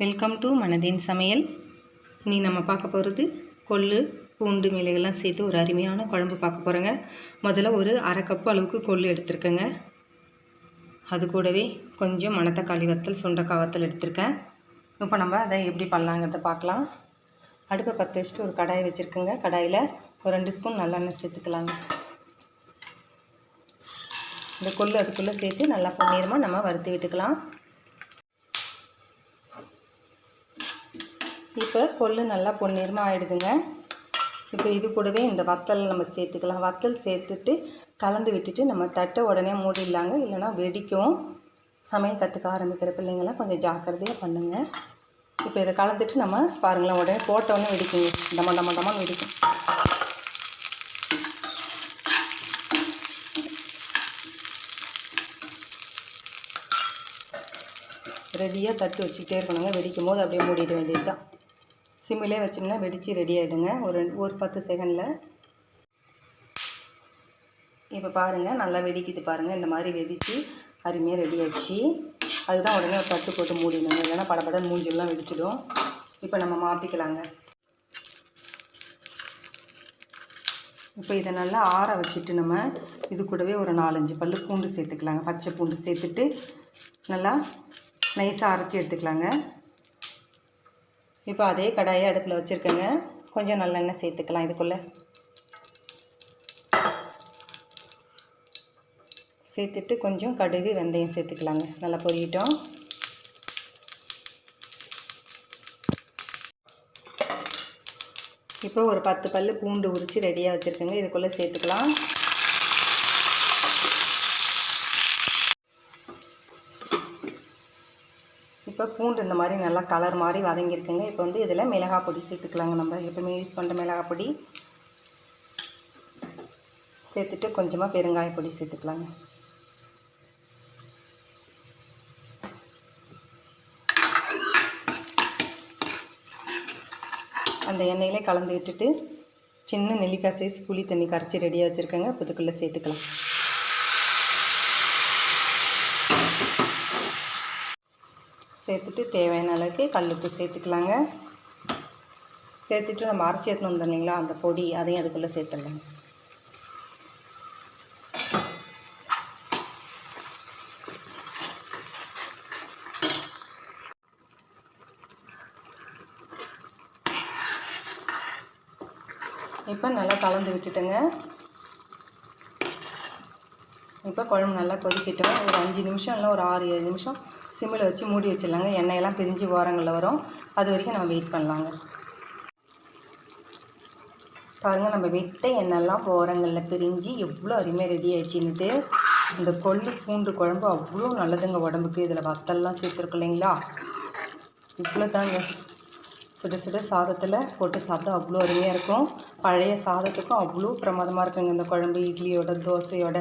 Welcome to மனதின் சமையல். நீ நம்ம பார்க்க போகிறது கொள்ளு பூண்டு மிளகெல்லாம் சேர்த்து ஒரு அருமையான குழம்பு பார்க்க போகிறோங்க முதல்ல ஒரு அரை கப்பு அளவுக்கு கொள்ளு எடுத்திருக்கேங்க. அது கூடவே கொஞ்சம் மணத்தக்காளி வத்தல் சுண்டக்காய் வத்தல் எடுத்திருக்கேன். இப்போ நம்ம அதை எப்படி பண்ணலாங்கிறத பார்க்கலாம். அடுப்பை பற்ற வச்சுட்டு ஒரு கடாய் வச்சுருக்கேங்க. கடாயில் ஒரு ரெண்டு ஸ்பூன் நல்லெண்ணெய் சேர்த்துக்கலாங்க. இந்த கொள்ளு அதுக்குள்ளே சேர்த்து நல்லா பொன்னீரமாக நம்ம வறுத்து விட்டுக்கலாம். இப்போ கொள்ளு நல்லா பொன்னிறமாக ஆகிடுதுங்க இப்போ இது கூடவே இந்த வத்தல் நம்ம சேர்த்துக்கலாம். வத்தல் சேர்த்துட்டு கலந்து விட்டுட்டு நம்ம தட்டை உடனே மூடிடலாங்க. இல்லைனா வெடிக்கும். சமையல் கற்றுக்க ஆரம்பிக்கிற பிள்ளைங்களாம் கொஞ்சம் ஜாக்கிரதையாக பண்ணுங்கள் இப்போ இதை கலந்துட்டு நம்ம பாருங்களேன் உடனே போட்டோடனே வெடிக்குங்க. டம டம டமான்னு வெடிக்கும். ரெடியாக தட்டு வச்சுக்கிட்டே இருக்கணுங்க. வெடிக்கும் போது அப்படியே மூடிட வேண்டியது தான் சிம்மிலே வச்சோம்னா வெடித்து ரெடி ஆகிடுங்க ஒரு ஒரு பத்து செகண்டில் இப்போ பாருங்கள் நல்லா வெடிக்குது பாருங்கள் இந்த மாதிரி வெடித்து அருமையாக ரெடி ஆகிடுச்சு அதுதான் உடனே ஒரு தட்டு போட்டு மூடிடணுங்க இல்லைன்னா படப்பட மூஞ்செல்லாம் வெடிச்சிடும். இப்போ நம்ம மாற்றிக்கலாங்க இப்போ இதை நல்லா ஆற வச்சுட்டு நம்ம இது கூடவே ஒரு நாலஞ்சு பல் பூண்டு சேர்த்துக்கலாங்க. பச்சை பூண்டு சேர்த்துட்டு நல்லா நைஸாக அரைச்சி எடுத்துக்கலாங்க. இப்போ அதே கடாயை அடுப்பில் வச்சுருக்கேங்க. கொஞ்சம் நல்லெண்ணெய் சேர்த்துக்கலாம் இதுக்குள்ளே. சேர்த்துட்டு கொஞ்சம் கடுகு வெந்தயம் சேர்த்துக்கலாங்க. நல்லா பொரியட்டும். இப்போ ஒரு பத்து பல் பூண்டு உரித்து ரெடியாக வச்சுருக்கேங்க. இதுக்குள்ளே சேர்த்துக்கலாம். இப்போ பூண்டு இந்த மாதிரி நல்லா கலர் மாதிரி வதங்கியிருக்குங்க. இப்போ வந்து இதில் மிளகாய் பொடி சேர்த்துக்கலாங்க நம்ம. எப்பவுமே யூஸ் பண்ணுற மிளகாய் பொடி. சேர்த்துட்டு கொஞ்சமாக பெருங்காய பொடி சேர்த்துக்கலாங்க. அந்த எண்ணெயிலே கலந்து விட்டுட்டு சின்ன நெல்லிக்காய் சைஸ் புளி தண்ணி கரைச்சி ரெடியாக வச்சுருக்கேங்க. புதுக்குள்ளே சேர்த்துக்கலாம். சேர்த்துட்டு தேவையான அளவுக்கு கல்லுப்பு சேர்த்துக்கலாங்க. சேர்த்துட்டு நம்ம அரைச்சி எடுத்துன்னு வந்தோம் அந்த பொடி அதையும் அதுக்குள்ளே சேர்த்துடலாங்க. இப்போ நல்லா கலந்து விட்டுட்டேங்க. இப்போ குழம்பு நல்லா கொதிக்கிட்டோம். ஒரு அஞ்சு நிமிஷம் இல்லை ஒரு ஆறு ஏழு நிமிஷம் சிம்மில் வச்சு மூடி வச்சிடலாங்க. எண்ணெயெல்லாம் பிரிஞ்சு ஓரங்களில் வரும். அது வரைக்கும் நம்ம வெயிட் பண்ணலாங்க. பாருங்கள் நம்ம விட்ட எண்ணெய்லாம் ஓரங்களில் பிரிஞ்சு எவ்வளோ அருமையாக ரெடி ஆயிடுச்சுன்னுட்டு இந்த கொள்ளு பூண்டு குழம்பு அவ்வளோ நல்லதுங்க உடம்புக்கு. இதில் வத்தல்லாம் சேர்த்துருக்கு இல்லைங்களா? இவ்வளோ தாங்க சுட சுட சாதத்தில் போட்டு சாப்பிட்டா அவ்வளோ அருமையாக இருக்கும். பழைய சாதத்துக்கும் அவ்வளோ பிரமாதமாக இருக்குங்க இந்த குழம்பு. இட்லியோட தோசையோட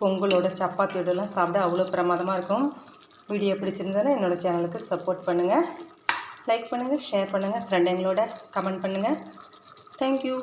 பொங்கலோட சப்பாத்தியோடலாம் சாப்பிட அவ்வளோ பிரமாதமாக இருக்கும். வீடியோ பிடிச்சிருந்தாலும் என்னோடய சேனலுக்கு சப்போர்ட் பண்ணுங்கள் லைக் பண்ணுங்கள் ஷேர் பண்ணுங்கள் ஃப்ரெண்டுங்களோட கமெண்ட் பண்ணுங்கள் தேங்க்யூ